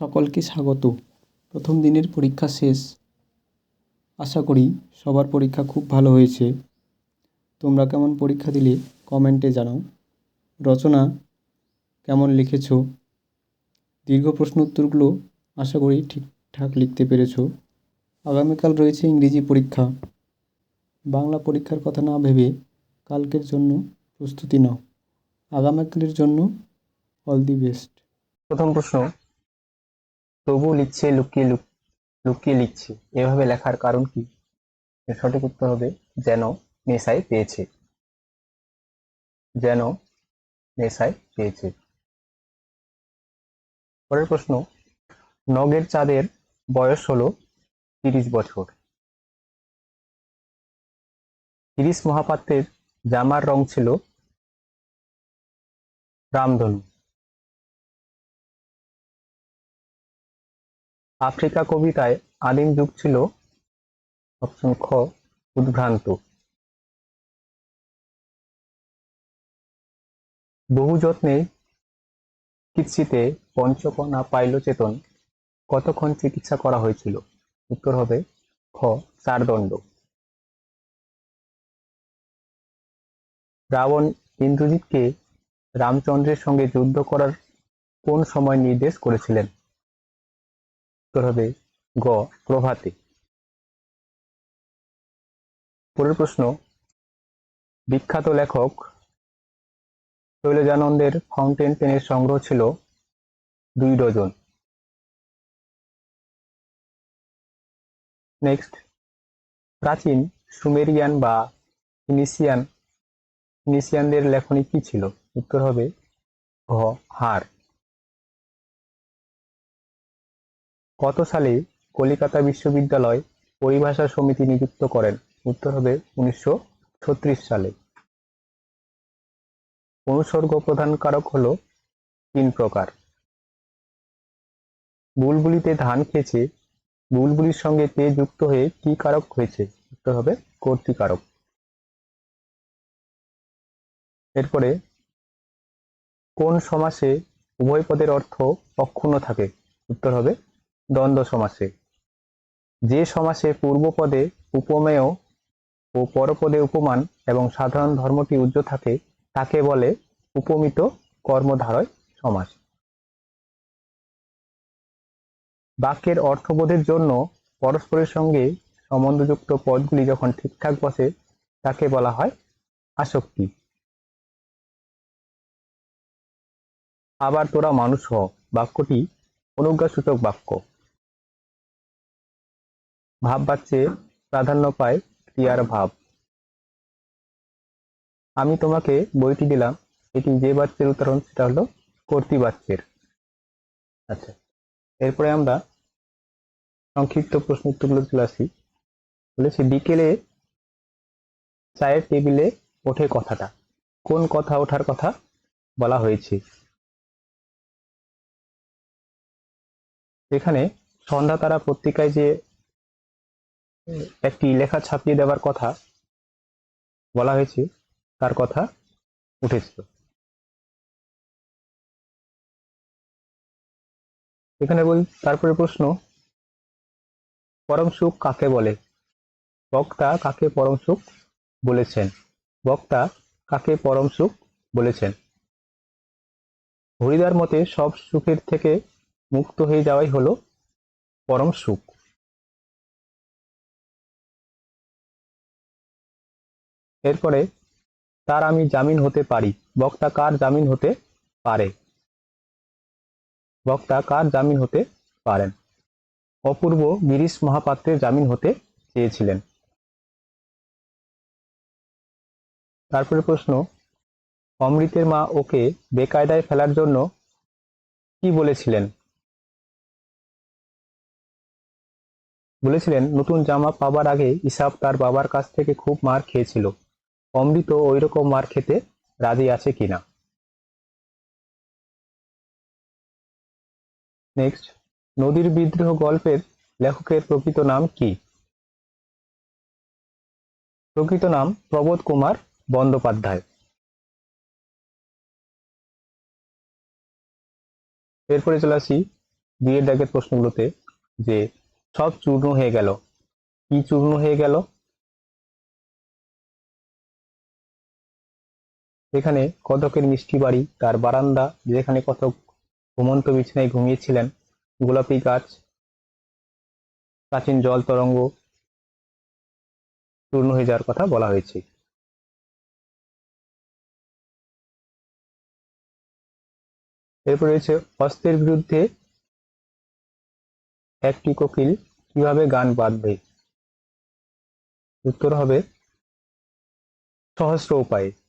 সকলকে স্বাগত। প্রথম দিনের পরীক্ষা শেষ। আশা করি সবার পরীক্ষা খুব ভালো হয়েছে। তোমরা কেমন পরীক্ষা দিলে কমেন্টে জানাও। রচনা কেমন লিখেছ? দীর্ঘ প্রশ্ন উত্তরগুলো আশা করি ঠিকঠাক লিখতে পেরেছ। আগামীকাল রয়েছে ইংরেজি পরীক্ষা। বাংলা পরীক্ষার কথা না ভেবে কালকের জন্য প্রস্তুতি নাও। আগামীকালের জন্য অল দি বেস্ট। প্রথম প্রশ্ন তবু লিখছে, লুকিয়ে লুক- লুকিয়ে লিখছে। এভাবে লেখার কারণ কি? সঠিক উত্তর হবে, যেন নেশায় পেয়েছে। যেন নেশায় পেয়েছে। পরের প্রশ্ন, নগের চাঁদের বয়স হলো তিরিশ বছর। তিরিশ মহাপাত্রের জামার রং ছিল রামধনু। আফ্রিকা কবিতায় আদিম যুগ ছিল অপশন খ, উদ্ভ্রান্ত। বহু যত্নে চিকিৎসিতে পঞ্চকণা পাইল চেতন কতক্ষণ চিকিৎসা করা হয়েছিল? উত্তর হবে খ চার দণ্ড রাবণ ইন্দ্রজিৎকে রামচন্দ্রের সঙ্গে যুদ্ধ করার কোন সময় নির্দেশ করেছিলেন? উত্তর হবে গ, প্রভাতে। পরের প্রশ্ন, বিখ্যাত লেখক শৈলজানন্দের ফাউন্টেন পেনের সংগ্রহ ছিল দুই ডজন। নেক্সট, প্রাচীন সুমেরিয়ান বা ফিনিসিয়ান, ফিনিসিয়ানদের লেখনী কি ছিল? উত্তর হবে ঘ, হার। কত সালে কলিকাতা বিশ্ববিদ্যালয় পরিভাষা সমিতি নিযুক্ত করেন, উত্তর হবে উনিশশো ছত্রিশ সালে। অনুসর্গ প্রধান কারক হলো তিন প্রকার। বুলবুলিতে ধান খেয়েছে, বুলবুলির সঙ্গে তে যুক্ত হয়ে কি কারক হয়েছে, উত্তর হবে কর্তৃকারক এরপরে, কোন সমাসে উভয় পদের অর্থ অক্ষুণ্ণ থাকে, উত্তর হবে দ্বন্দ্ব সমাসে। যে সমাসে পূর্বপদে উপমেয় ও পরপদে উপমান এবং সাধারণ ধর্মটি উজ্জ থাকে, তাকে বলে উপমিত কর্মধারয় সমাস। বাক্যের অর্থবোধের জন্য পরস্পরের সঙ্গে সম্বন্ধযুক্ত পদগুলি যখন ঠিকঠাক বসে, তাকে বলা হয় আসক্তি। আবার তোরা মানুষ হ, বাক্যটি অনুজ্ঞাসূচক বাক্য। ভাব বাচ্চে প্রাধান্য পায় ক্রিয়ার ভাব। আমি তোমাকে বইটি দিলাম, এটি যে বাচ্চের উদাহরণ সেটা হলো কর্তৃবাচ্যের আচ্ছা এরপরে আমরা সংক্ষিপ্ত প্রশ্ন উত্তরগুলো চলে আসি। বলেছি, বিকেলে চায়ের টেবিলে ওঠে কথাটা। কোন কথা ওঠার কথা বলা হয়েছে? এখানে সন্ধ্যা তারা পত্রিকায় যে একটি লেখা ছাপিয়ে দেওয়ার কথা বলা হয়েছে, তার কথা উঠেছিল। এখানে বল, তারপরে প্রশ্ন, পরম সুখ কাকে বলে? বক্তা কাকে পরম সুখ বলেছেন? বক্তা কাকে পরম সুখ বলেছেন? হরিদার মতে সব সুখের থেকে মুক্ত হয়ে যাওয়াই হলো পরম সুখ। এরপরে, তার আমি জামিন হতে পারি। বক্তা, কার জামিন হতে পারে? বক্তা, কার জামিন হতে পারেন? অপূর্ব গিরিশ মহাপাত্রের জামিন হতে চেয়েছিলেন। তারপরে প্রশ্ন, অমৃতের মা ওকে বেকায়দায় ফেলার জন্য কি বলেছিলেন? বলেছিলেন, নতুন জামা পাবার আগে ইসাব তার বাবার কাছ থেকে খুব মার খেয়েছিল। অমৃত ওই রকম মার খেতে রাজি আছে কিনা? নেক্সট নদীর বিদ্রোহ গল্পের লেখকের প্রকৃত নাম কি? প্রকৃত নাম প্রবোধ কুমার বন্দ্যোপাধ্যায়। এরপরে চলে আসি বিয়ের দাগের প্রশ্নগুলোতে, যে সব চূর্ণ হয়ে গেল। কি চূর্ণ হয়ে গেল? এখানে কতকের মিষ্টি বাড়ি, তার বারান্দা, যেখানে কতক ঘুমন্ত বিছানায় ঘুমিয়েছিলেন, গোলাপি গাছ, প্রাচীন জল তরঙ্গ চূর্ণ হয়ে যাওয়ার কথা বলা হয়েছে। এরপর রয়েছে অস্ত্রের বিরুদ্ধে একটি কোকিল কীভাবে গান বাঁধবে? উত্তর হবে সহস্র উপায়ে।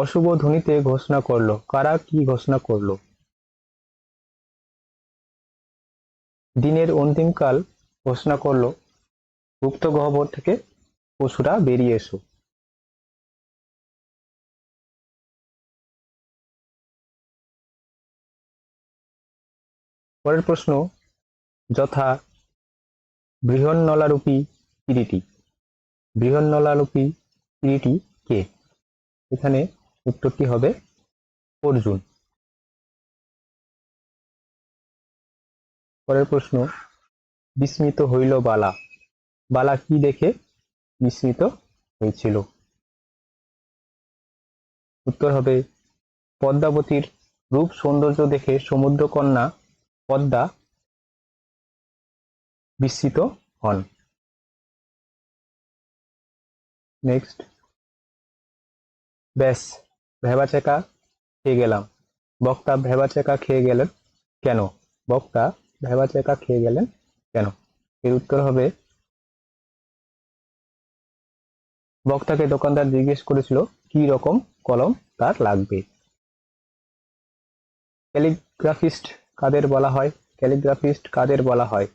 অশুভ ধ্বনিতে ঘোষণা করল। কারা কি ঘোষণা করল? দিনের অন্তিমকাল ঘোষণা করল, গুপ্ত গহ্বর থেকে পশুরা বেরিয়ে এসো। পরের প্রশ্ন, যথা বৃহন্নলারূপী কিরিটি। বৃহন্নলারূপী কিরিটি কে? এখানে উত্তরটি হবে অর্জুন। পরের প্রশ্ন, বিস্মিত হইল বালা। বালা কি দেখে বিস্মিত হয়েছিল? উত্তর হবে, পদ্মাবতীর রূপ সৌন্দর্য দেখে সমুদ্রকন্যা পদ্মা বিস্মিত হন। নেক্সট ব্যাস। ভেবাচেকা খেয়ে গেলাম। বক্তা ভেবাচেকা খেয়ে গেলেন কেন? বক্তা ভেবাচেকা খেয়ে গেলেন কেন? এর উত্তর হবে, বক্তাকে দোকানদার জিজ্ঞেস করেছিল, কি রকম কলম তার লাগবে? ক্যালিগ্রাফিস্ট কাদের বলা হয়? ক্যালিগ্রাফিস্ট কাদের বলা হয়?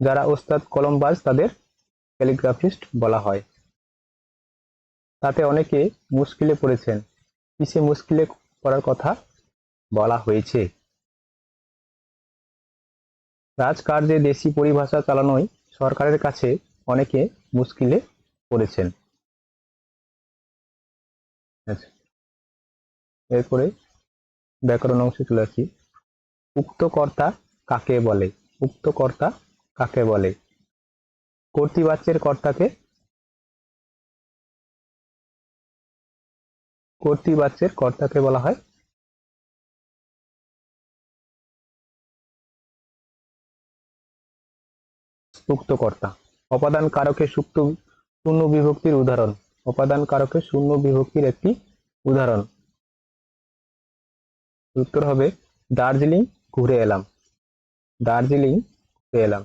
যারা ওস্তাদ কলমবাজ তাদের ক্যালিগ্রাফিস্ট বলা হয়। তাতে অনেকে মুশকিলে পড়েছেন। কিসে মুশকিলে পড়ার কথা বলা হয়েছে? রাজকার্যে দেশি পরিভাষা চালানোই সরকারের কাছে অনেকে মুশকিলে পড়েছেন। আচ্ছা। এরপরে ব্যাকরণ অংশে চলে আসি। উক্ত কর্তা কাকে বলে? উক্ত কর্তা কাকে বলে? কর্তৃবাচ্যের কর্তাকে কর্তৃবাচ্যের কর্তাকে বলা হয়। উক্ত কর্তা। অপাদান কারকে সুপ্ত শূন্য বিভক্তির উদাহরণ। অপাদান কারকে শূন্য বিভক্তির একটি উদাহরণ। উত্তর হবে, দার্জিলিং ঘুরে এলাম। দার্জিলিং ঘুরে এলাম।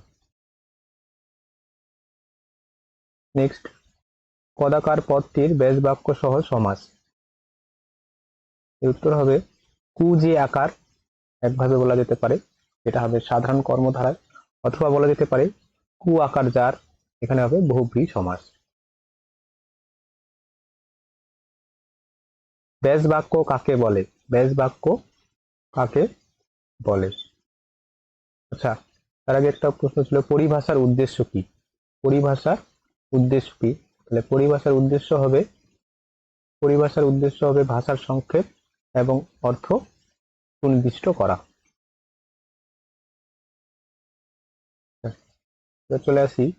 নেক্সট কদাকার পদটির ব্যাস বাক্য সহ সমাস। এর উত্তর হবে কু যে আকার একভাবে বলা যেতে পারে এটা হবে সাধারণ কর্মধারায়, অথবা বলা যেতে পারে কু আকার যার, এখানে হবে বহুব্রী সমাস। ব্যাস বাক্য কাকে বলে? ব্যাস বাক্য কাকে বলে? আচ্ছা তার আগে একটা প্রশ্ন ছিল, পরিভাষার উদ্দেশ্য কি? পরিভাষার উদ্দেশ্য কি? তাহলে পরিভাষার উদ্দেশ্য হবে, পরিভাষার উদ্দেশ্য হবে ভাষার সংক্ষেপ এবং অর্থ সুনির্দিষ্ট করা। চলে আসি,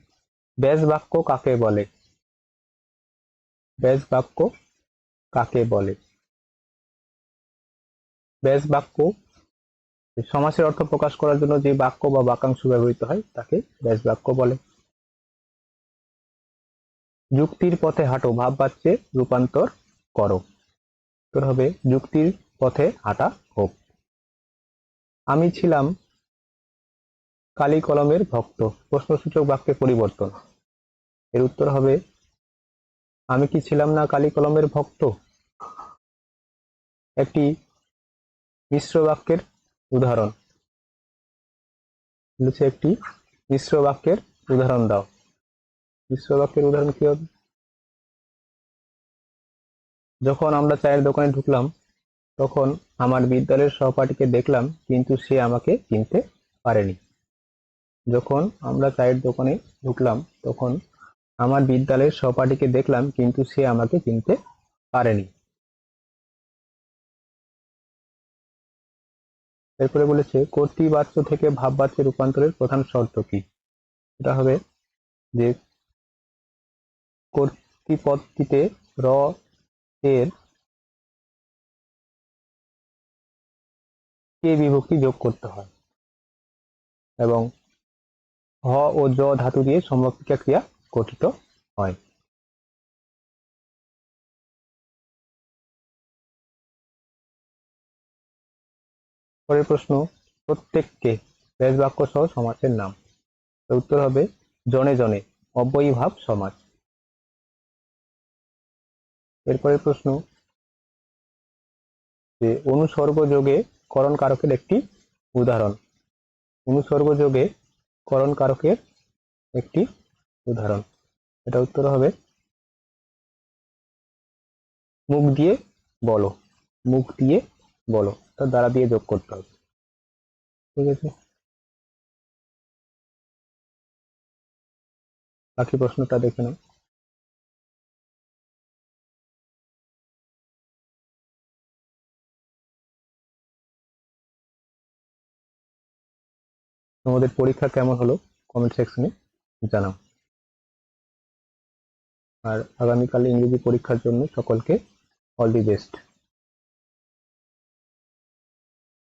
ব্যাস বাক্য কাকে বলে? ব্যাস বাক্য কাকে বলে? ব্যাস বাক্য, সমাসের অর্থ প্রকাশ করার জন্য যে বাক্য বা বাক্যাংশ ব্যবহৃত হয়, তাকে ব্যাস বাক্য বলে। যুক্তির পথে হাঁটো, ভাব বাচ্চে রূপান্তর করো। তোর হবে যুক্তির পথে হাঁটা হোক। আমি ছিলাম কালি কলমের ভক্ত, প্রশ্নসূচক বাক্যে পরিবর্তন। এর উত্তর হবে, আমি কি ছিলাম না কালি কলমের ভক্ত? একটি মিশ্র বাক্যের উদাহরণ। একটি মিশ্র বাক্যের উদাহরণ দাও। মিশ্র বাক্যের উদাহরণ কি হবে? যখন আমরা চায়ের দোকানে ঢুকলাম, তখন আমার বিদ্যালয়ের সহপাঠীকে দেখলাম, কিন্তু সে আমাকে চিনতে পারেনি। যখন আমরা চায়ের দোকানে ঢুকলাম, তখন আমার বিদ্যালয়ের সহপাঠীকে দেখলাম, কিন্তু সে আমাকে চিনতে পারেনি। এরপরে বলেছে, কর্তৃবাচ্য থেকে ভাববাচ্যে রূপান্তরের প্রধান শর্ত কি? এটা হবে যে কর্তৃপদটিতে র এর কে বিভক্তি যোগ করতে হয়? এবং হ ও জ ধাতু দিয়ে সম্পর্কিকা ক্রিয়া গঠিত হয়। পরের প্রশ্ন, প্রত্যেককে ব্যাস বাক্য সহ সমাসের নাম। উত্তর হবে, জনে জনে, অব্যয়ীভাব সমাস। এরপরের প্রশ্ন যে অনুসর্গ যোগে করণ কারকের একটি উদাহরণ। অনুসর্গ যোগে করণ কারকের একটি উদাহরণ। এটা উত্তর হবে, মুখ দিয়ে বলো, মুখ দিয়ে বলো, তার দ্বারা দিয়ে যোগ করতে হবে। ঠিক আছে? বাকি প্রশ্নটা দেখে নাও। তোমাদের পরীক্ষা কেমন হলো? কমেন্ট সেকশনে জানাও। আর আগামীকাল ইংরেজি পরীক্ষার জন্য সকলকে অল দি বেস্ট